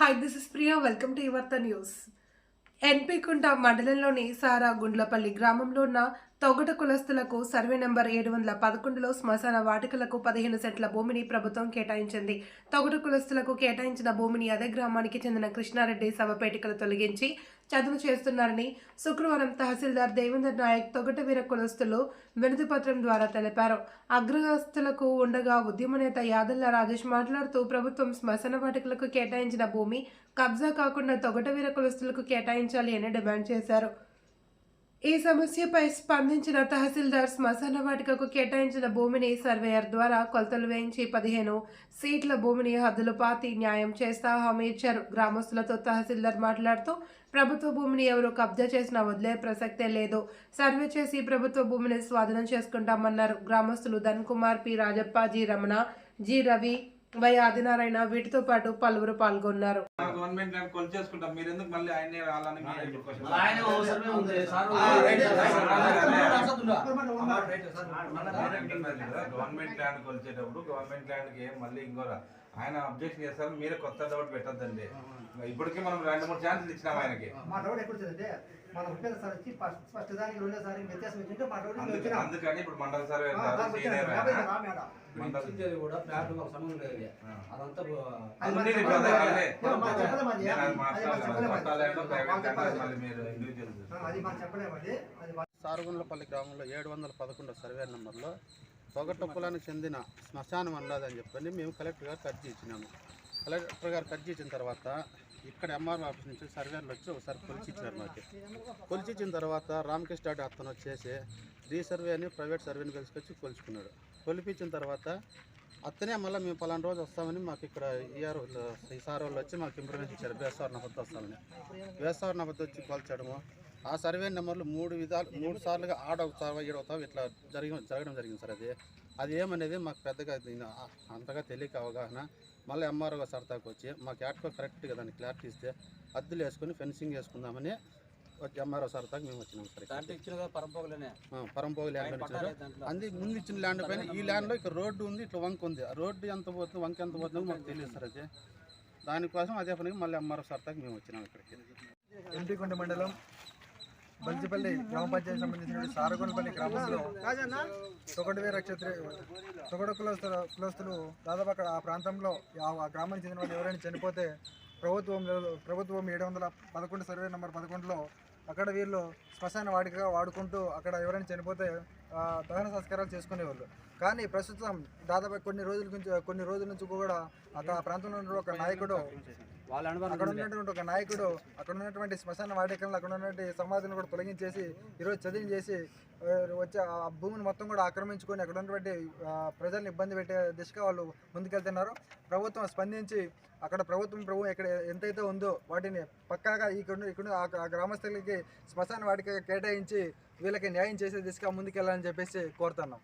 Hi this is Priya welcome to Yuvartha news NP Kunta మండలంలోని సారా గుండ్లపల్లి గ్రామంలో ఉన్న Togata కులస్తులకు survey number ఏడు వందల పదకొండులో శ్మశాన వాటికలకు పదిహేను సెంట్ల భూమిని ప్రభుత్వం కేటాయించింది. తొగట కులస్తులకు కేటాయించిన భూమిని అదే గ్రామానికి చెందిన కృష్ణారెడ్డి శవపేటికలు తొలగించి చదువు చేస్తున్నారని శుక్రవారం తహసీల్దార్ దేవేందర్ నాయక్ తొగట వీర కులస్తులు వినతిపత్రం ద్వారా తెలిపారు. అగ్రహస్తులకు ఉండగా ఉద్యమ నేత యాదల్ల రాజేష్ మాట్లాడుతూ ప్రభుత్వం శ్మశాన వాటికలకు కేటాయించిన భూమి కబ్జా కాకుండా తొగట వీర కులస్తులకు కేటాయించాలి అని డిమాండ్ చేశారు. ఈ సమస్యపై స్పందించిన తహసీల్దార్ శ్మశాన వాటికకు కేటాయించిన భూమిని సర్వేయర్ ద్వారా కొలతలు వేయించి పదిహేను సీట్ల భూమిని హద్దులు పాతి న్యాయం చేస్తా హామీ ఇచ్చారు. గ్రామస్తులతో తహసీల్దార్ మాట్లాడుతూ ప్రభుత్వ భూమిని ఎవరు కబ్జా చేసినా వదిలే ప్రసక్తే లేదు. సర్వే చేసి ప్రభుత్వ భూమిని స్వాధీనం చేసుకుంటామన్నారు. గ్రామస్తులు Dhan Kumar P Rajappa G Ramana G Ravi Y Adinarayana వీటితో పాటు పలువురు పాల్గొన్నారు. గవర్నమెంట్ ల్యాండ్ కొలు చేసుకుంటాం మీరు ఎందుకు మళ్ళీ ఆయనే sir sir. Right government land కొలిచేటప్పుడు government ల్యాండ్కి మళ్ళీ ఇంకోరా ఆయన అబ్జెక్షన్ చేస్తారు మీరే కొత్త డౌట్ పెట్టద్దండి ఇప్పటికే మనం రెండు మూడు ఛాన్సులు ఇచ్చినాం ఆయనకి మా డౌట్ ఎక్కడ వచ్చిందంటే మన ఉపయోగ సార్ వచ్చి ఫస్ట్ ఫస్ట్ దానికి రెండో సారి వ్యత్యాసం వచ్చింటే మా డౌట్ అందుకని వచ్చినా అందుకని ఇప్పుడు మండల సర్వే ఆ, దానికి వచ్చాను. యాభై రా మేడం. మండల కూడా మాకు సంబంధం లేదు అదంతా సారుగుండ్లపల్లి గ్రామంలో ఏడు వందల పదకొండు సర్వే నెంబర్లో పొగట్ట కులానికి చెందిన శ్మశానం ఉన్నదని చెప్పని మేము కలెక్టర్ గారికి అర్జీ ఇచ్చినాము కలెక్టర్ గారికి అర్జీ ఇచ్చిన తర్వాత ఇక్కడ ఎంఆర్ఓ ఆఫీస్ నుంచి సర్వేలు వచ్చి ఒకసారి కొలిచి ఇచ్చినారు మాకు. కొలిచి ఇచ్చిన తర్వాత రామకృష్ణ రెడ్డి అతను వచ్చేసి రీసర్వే అని ప్రైవేట్ సర్వేని పిలుచుకొచ్చి కొలుచుకున్నాడు. కొలిపించిన తర్వాత అతనే మళ్ళీ మేము పలానా రోజు వస్తామని మాకు ఇక్కడ ఈఆర్ ఈ సార్ వాళ్ళు వచ్చి మాకు ఇంప్రూవ్మెంట్ ఇచ్చారు. బేస్వార్ నపత్తి వస్తామని. బేస్వార్ నపత్తి వచ్చి కొల్చడము. ఆ సర్వే నెంబర్లు మూడు విధాలు మూడు సార్లుగా ఆడవుతావా ఈడవుతావా ఇట్లా జరిగి జరగడం జరిగింది సార్ అది. అది ఏమనేది మాకు పెద్దగా అంతగా తెలియక అవగాహన. మళ్ళీ ఎంఆర్ఓ సరదాకి వచ్చి మాకు యాట్కో కరెక్ట్గా దాన్ని క్లారిటీ ఇస్తే అద్దులు వేసుకొని ఫెన్సింగ్ వేసుకుందామని ఎంఆర్ఓ మేము వచ్చినాం సార్ పరంపోగలేనే. పరంపోగు ల్యాండ్. అంది ముందు ఇచ్చిన ల్యాండ్ పైన ఈ ల్యాండ్లో ఇక్కడ రోడ్డు ఉంది ఇట్లా వంక ఉంది. ఆ రోడ్డు ఎంత పోతుంది వంక ఎంత పోతుందో మాకు తెలియదు సార్ అది దానికోసం అదే పనికి మళ్ళీ ఎంఆర్ఓ సరదాకి మేము వచ్చినాం ఇక్కడికి. ఎంపీకొండ మండలం బల్జిపల్లి గ్రామ పంచాయతీ సంబంధించిన సారగొండపల్లి గ్రామంలో తొగటి వేర క్షత్రి తొగట కులస్తుల కులస్తులు దాదాపు అక్కడ ఆ ప్రాంతంలో ఆ ఆ గ్రామానికి చెందిన వాళ్ళు ఎవరైనా చనిపోతే ప్రభుత్వం ప్రభుత్వం ఏడు వందల పదకొండు సర్వే నెంబర్ పదకొండులో అక్కడ వీళ్ళు శ్మశాన వాడికగా వాడుకుంటూ అక్కడ ఎవరైనా చనిపోతే దహన సంస్కారాలు చేసుకునేవాళ్ళు. కానీ ప్రస్తుతం దాదాపు కొన్ని రోజుల నుంచి కొన్ని రోజుల నుంచి కూడా అక్కడ ఆ ప్రాంతంలో ఉన్న ఒక నాయకుడు అక్కడ ఉన్నటువంటి ఒక నాయకుడు అక్కడ ఉన్నటువంటి శ్మశాన వాటికలను అక్కడ ఉన్నటువంటి సమాధిని కూడా తొలగించేసి ఈరోజు చదివి చేసి వచ్చి ఆ భూమిని మొత్తం కూడా ఆక్రమించుకొని అక్కడ ఉన్నటువంటి ప్రజల్ని ఇబ్బంది పెట్టే దిశగా వాళ్ళు ముందుకెళ్తున్నారు. ప్రభుత్వం స్పందించి అక్కడ ప్రభుత్వం ప్రభు ఎక్కడ ఎంతైతే ఉందో వాటిని పక్కాగా ఇక్కడ ఇక్కడ ఆ గ్రామస్తులకి శ్మశాన వాటికి కేటాయించి వీళ్ళకి న్యాయం చేసే దిశగా ముందుకెళ్ళాలని చెప్పేసి కోరుతున్నాం.